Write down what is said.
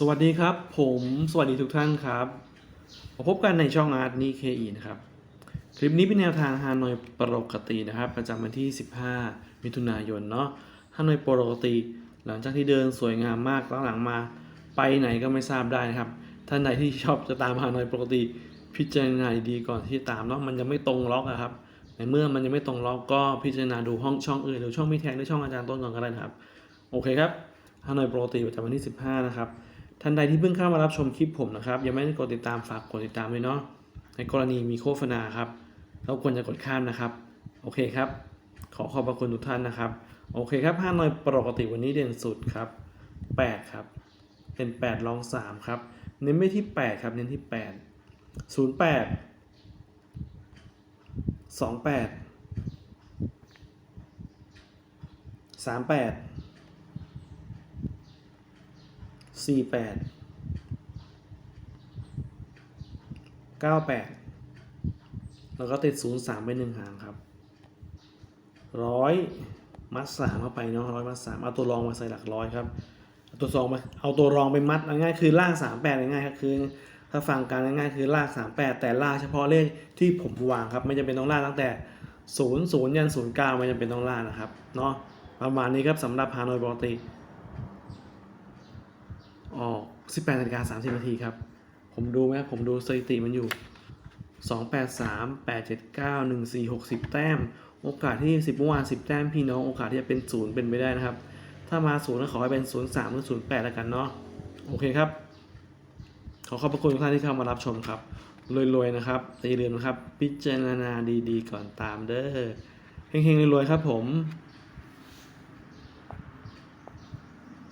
สวัสดีครับ ผมสวัสดีทุกท่านครับมาพบกันในช่องอาร์ตนี่เคอีนะครับ คลิปนี้เป็นแนวทางฮานอยปกตินะครับ ประจำวันที่ 15 มิถุนายนเนาะฮานอยปกติ หลังจากที่เดินสวยงามมากหลังมาไปไหนก็ไม่ทราบได้นะครับ ท่านใดที่ชอบจะตามฮานอยปกติ พิจารณาดีก่อนที่ตามเนาะมันยังไม่ตรงล็อกอะครับในเมื่อมันยังไม่ตรงล็อกก็พิจารณาดูห้องช่องอื่นหรือช่องมิแทงหรือช่องอาจารย์ต้นก่อนก็ได้นะครับ โอเคครับฮานอยปกติประจำวันที่ 15 นะครับ ท่านใดที่เพิ่งเข้ามารับชมคลิปผมนะครับ ยังไม่ได้กดติดตามฝากกดติดตามด้วยเนาะในกรณีมีโฆษณาครับเราควรจะกดข้ามนะครับ โอเคครับ ขอขอบพระคุณทุกท่านนะครับ โอเคครับห้าหน่วยปกติวันนี้เด่นสุดครับ8ครับเป็น8รอง3ครับเน้นไปที่8ครับเน้นที่8 0 8 2 8 3 8สี่แปดี่แปดเก้าแปดแล้วก็ติดศูนย์สามไปหนึ่งหางครับร้อยมัดสามเข้าไปเนาะร้อยมัดสามเอาตัวรองมาใส่หลักร้อยครับเอาตัวสองมาเอาตัวรองไปมัดง่ายคือล่างสามแปดง่ายครับคือ ถ้าฟังการง่ายคือลากสามแปดแต่ลากเฉพาะเลขที่ผมวางครับไม่จำเป็นต้องลากตั้งแต่ศูนย์ศูนย์ยันศูนย์เก้าไม่จำเป็นต้องลากนะครับเนาะประมาณนี้ครับสำหรับฮานอยปกติ ออก 18นาฬิกา30นาทีครับ ผมดูไหมผมดูสถิติมันอยู่ 283 879 1460 แต้ม โอกาสที่ 10เมื่อวาน10 แต้มพี่น้องโอกาสที่จะเป็น 0 เป็นไปได้นะครับ ถ้ามา0ก็ขอให้เป็น 03 หรือ 08 แล้วกันเนาะโอเคครับ ขอขอบพระคุณทุกท่านที่เข้ามารับชมครับรวยๆนะครับแต่อย่าลืมนะครับ พิจารณาดีๆ ก่อนตามเด้อเฮงๆรวยๆครับผม